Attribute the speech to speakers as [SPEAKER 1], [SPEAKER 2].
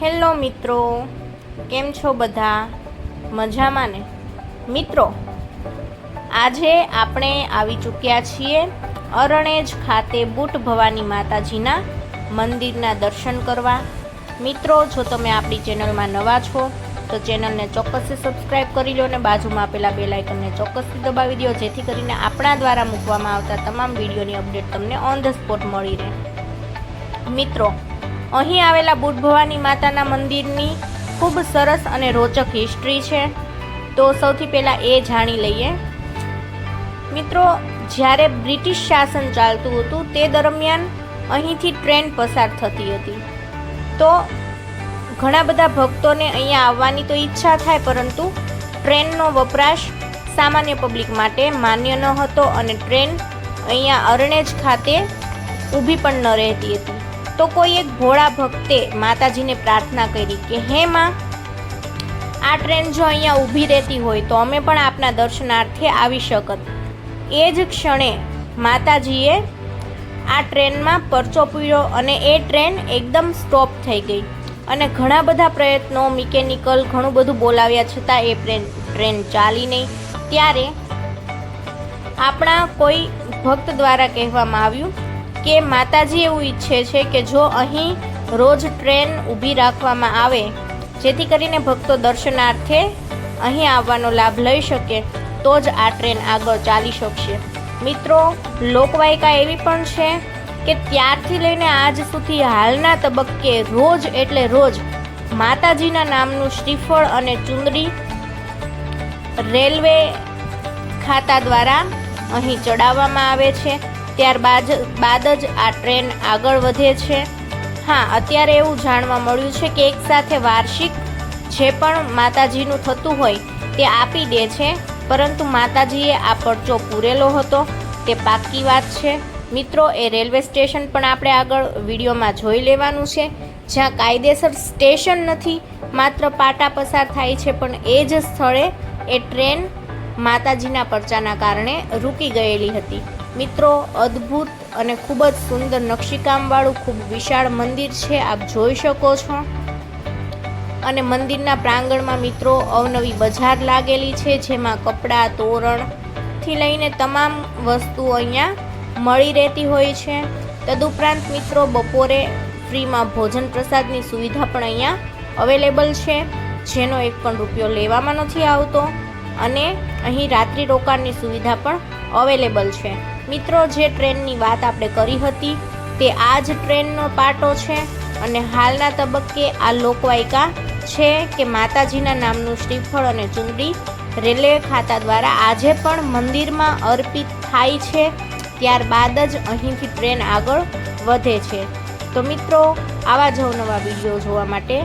[SPEAKER 1] Hello મિત્રો, કેમ છો બધા? મજામાં ને? મિત્રો, આજે આપણે આવી ચૂક્યા છીએ અરણેજ ખાતે બુટ ભવાની માતાજીના મંદિરના દર્શન કરવા. મિત્રો, જો તમે આપણી ચેનલમાં નવા છો, તો ચેનલને ચોક્કસથી સબસ્ક્રાઇબ કરી લો અને બાજુમાં આપેલા બે લાઇકનને ચોક્કસથી દબાવી દો, જેથી કરીને આપણા દ્વારા મૂકવામાં આવતા તમામ વિડીયોની અપડેટ તમને ઓન ધ સ્પોટ મળી રહે. મિત્રો અહીં આવેલા બુટ ભવાની માતાના મંદિરની ખૂબ સરસ અને રોચક હિસ્ટ્રી છે. તો સૌથી પહેલાં એ જાણી લઈએ. મિત્રો, જ્યારે બ્રિટિશ શાસન ચાલતું હતું, તે દરમિયાન અહીંથી ટ્રેન પસાર થતી હતી. તો ઘણા બધા ભક્તોને અહીંયા આવવાની તો ઈચ્છા થાય, પરંતુ ટ્રેનનો વપરાશ સામાન્ય પબ્લિક માટે માન્ય ન હતો અને ટ્રેન અહીંયા અરણેજ ખાતે ઊભી પણ ન રહેતી હતી. તો કોઈ એક ભોળા ભક્તે માતાજીને પ્રાર્થના કરી કે, હે માં, આ ટ્રેન જો અહીંયા ઊભી રહેતી હોય તો અમે પણ આપના દર્શનાર્થે આવી શકત. એ જ ક્ષણે માતાજીએ આ ટ્રેનમાં પરચો પૂર્યો અને એ ટ્રેન એકદમ સ્ટોપ થઈ ગઈ. અને ઘણા બધા પ્રયત્નો, મિકેનિકલ ઘણું બધું બોલાવ્યા છતાં એ ટ્રેન ટ્રેન ચાલી નહીં. ત્યારે આપણા કોઈ ભક્ત દ્વારા કહેવામાં આવ્યું કે માતાજી એવું ઈચ્છે છે કે જો અહીં રોજ ટ્રેન ઊભી રાખવામાં આવે, જેથી કરીને ભક્તો દર્શનાર્થે અહીં આવવાનો લાભ લઈ શકે, તો જ આ ટ્રેન આગળ ચાલી શકશે. મિત્રો, લોકવાયકા એવી પણ છે કે ત્યારથી લઈને આજ સુધી હાલના તબક્કે રોજ એટલે રોજ માતાજીના નામનું શ્રીફળ અને ચુંદડી રેલવે ખાતા દ્વારા અહીં ચડાવવામાં આવે છે. ત્યારબાદ, બાદ જ આ ટ્રેન આગળ વધે છે. હા, અત્યારે એવું જાણવા મળ્યું છે કે એકસાથે વાર્ષિક જે પણ માતાજીનું થતું હોય તે આપી દે છે, પરંતુ માતાજીએ આ પરચો પૂરેલો હતો. તે પાક્કી વાત છે. મિત્રો, એ રેલવે સ્ટેશન પણ આપણે આગળ વિડીયોમાં જોઈ લેવાનું છે. જ્યાં કાયદેસર સ્ટેશન નથી, માત્ર પાટા પસાર થાય છે, પણ એ જ સ્થળે એ ટ્રેન માતાજીના પરચાના કારણે રૂકી ગયેલી હતી. મિત્રો, અદ્ભુત અને ખૂબ જ સુંદર નકશીકામવાળું, ખૂબ વિશાળ મંદિર છે, આપ જોઈ શકો છો. અને મંદિરના પ્રાંગણમાં મિત્રો, અવનવી બજાર લાગેલી છે, જેમાં કપડાં તોરણથી લઈને તમામ વસ્તુઓ અહીંયા મળી રહેતી હોય છે. તદુપરાંત મિત્રો, બપોરે ફ્રીમાં ભોજન પ્રસાદની સુવિધા પણ અહીંયા અવેલેબલ છે, જેનો એક પણ રૂપિયો લેવામાં નથી આવતો. અને અહીં રાત્રિ રોકાણની સુવિધા પણ અવેલેબલ છે. મિત્રો, જે ટ્રેનની વાત આપણે કરી હતી, તે આ જ ટ્રેનનો પાટો છે અને હાલના તબક્કે આ લોકવાયકા છે કે માતાજીના નામનું શ્રીફળ અને ચુંદડી રેલવે ખાતા દ્વારા આજે પણ મંદિરમાં અર્પિત થાય છે. ત્યારબાદ જ અહીંથી ટ્રેન આગળ વધે છે. તો મિત્રો, આવા જ અવનવા વીડિયો જોવા માટે